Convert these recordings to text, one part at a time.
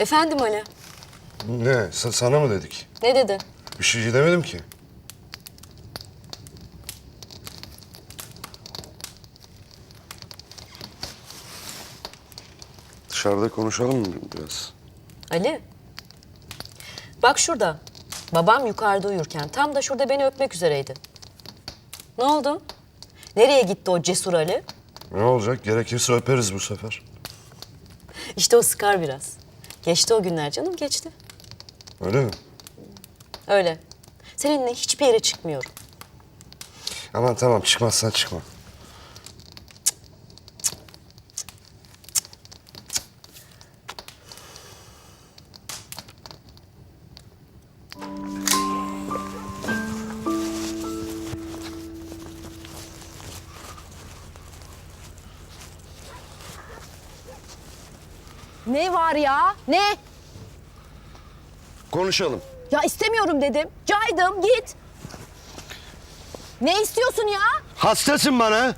Efendim Ali. Ne? Sa- sana mı dedik? Ne dedi? Bir şey demedim ki. Dışarıda konuşalım mı biraz? Ali. Bak şurada. Babam yukarıda uyurken tam da şurada beni öpmek üzereydi. Ne oldu? Nereye gitti o cesur Ali? Ne olacak? Gerekirse öperiz bu sefer. İşte o sıkar biraz. Geçti o günler canım geçti. Öyle mi? Öyle. Seninle hiçbir yere çıkmıyorum. Aman tamam çıkmazsan çıkma. Ne var ya? Ne? Konuşalım. Ya istemiyorum dedim. Caydım git. Ne istiyorsun ya? Hastasın bana.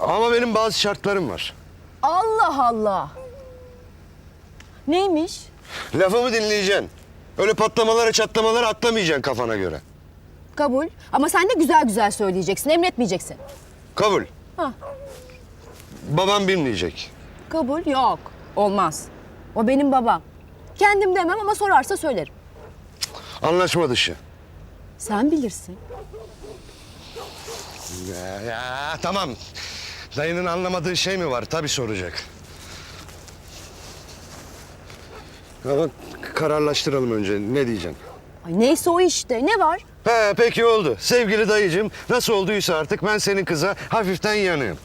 Ama benim bazı şartlarım var. Allah Allah. Neymiş? Lafımı dinleyeceksin. Öyle patlamalara çatlamalara atlamayacaksın kafana göre. Kabul. Ama sen de güzel güzel söyleyeceksin, emretmeyeceksin. Kabul. Ha. Babam bilmeyecek. Kabul yok. Olmaz. O benim babam. Kendim demem ama sorarsa söylerim. Anlaşma dışı. Sen bilirsin. Ya, ya tamam. Dayının anlamadığı şey mi var? Tabii soracak. Ama kararlaştıralım önce. Ne diyeceksin? Ay neyse o işte. Ne var? He peki oldu. Sevgili dayıcığım nasıl olduysa artık ben senin kıza hafiften yanığım.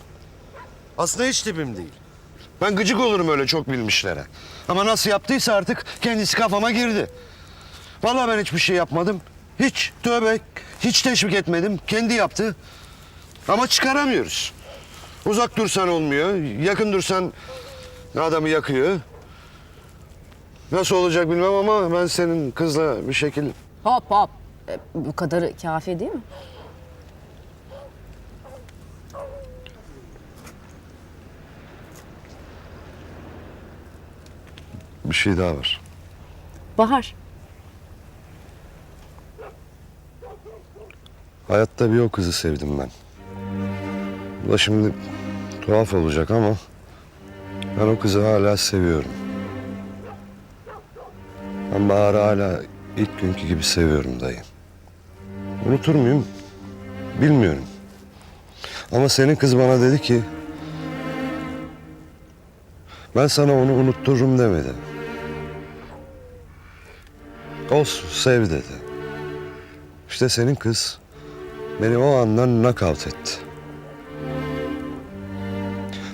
Aslında hiç tipim değil. Ben gıcık olurum öyle çok bilmişlere. Ama nasıl yaptıysa artık kendisi kafama girdi. Vallahi ben hiçbir şey yapmadım. Hiç tövbe, hiç teşvik etmedim. Kendi yaptı. Ama çıkaramıyoruz. Uzak dursan olmuyor, yakın dursan adamı yakıyor. Nasıl olacak bilmem ama ben senin kızla bir şekil Hop hop. E, bu kadarı kafi değil mi? Bir şey daha var. Bahar. Hayatta bir o kızı sevdim ben. Bu da şimdi tuhaf olacak ama ben o kızı hala seviyorum. Ben Bahar'ı hala ilk günkü gibi seviyorum dayı. Unutur muyum? Bilmiyorum. Ama senin kız bana dedi ki ben sana onu unuttururum demedi. Olsun sev dedi. İşte senin kız beni o andan knockout etti.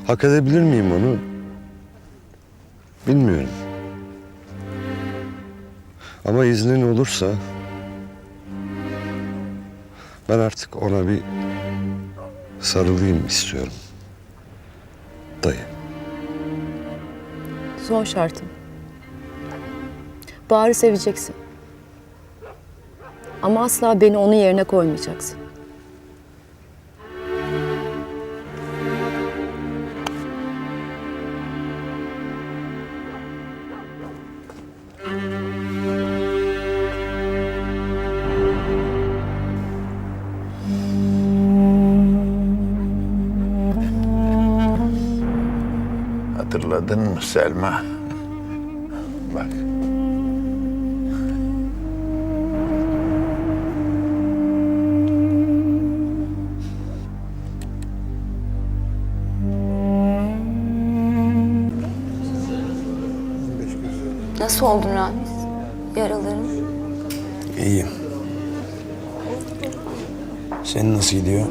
Hak edebilir miyim onu? Bilmiyorum. Ama iznin olursa ben artık ona bir sarılayım istiyorum. Dayı. Son şartım. Bahar'ı seveceksin. Ama asla beni onun yerine koymayacaksın. Hatırladın mı Selma? Bak. Nasıl oldun Ramiz? Yaraların? İyiyim. Senin nasıl gidiyor?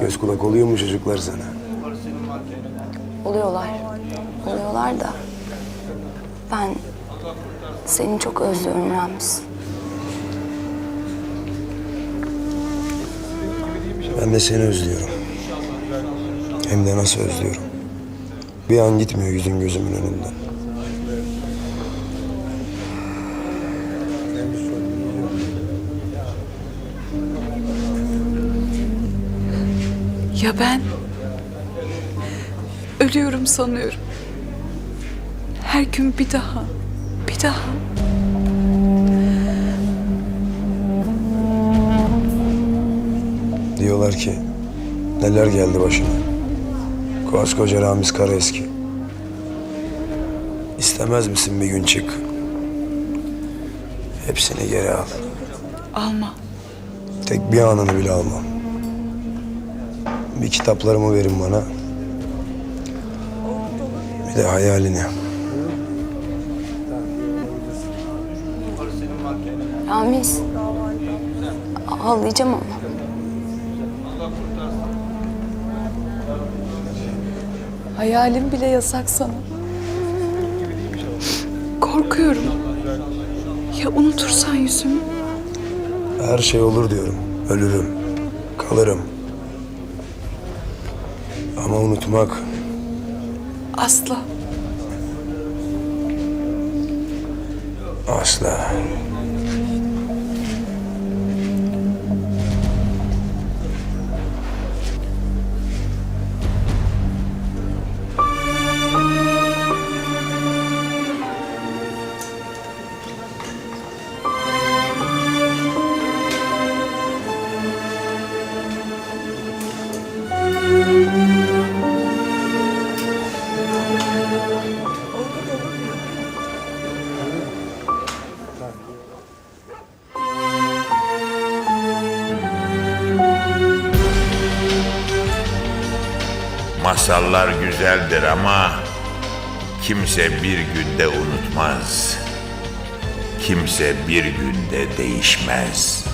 Göz kulak oluyor mu çocuklar sana? Oluyorlar. Oluyorlar da. Ben seni çok özlüyorum Ramiz. Ben de seni özlüyorum. Hem de nasıl özlüyorum. Bir an gitmiyor yüzün gözümün önünden. Ya ben? Ölüyorum sanıyorum. Her gün bir daha, bir daha. Diyorlar ki neler geldi başına. Koskoca Ramiz Karaeski. İstemez misin bir gün çık? Hepsini geri al. Alma. Tek bir anını bile almam. Bir kitaplarımı verin bana. Bir de hayalini. Ramiz. Ağlayacağım ama. Hayalim bile yasak sana. Korkuyorum. Ya unutursan yüzümü? Her şey olur diyorum. Ölürüm. Kalırım. Ama unutmak Asla. asla. Masallar güzeldir ama kimse bir günde unutmaz. Kimse bir günde değişmez.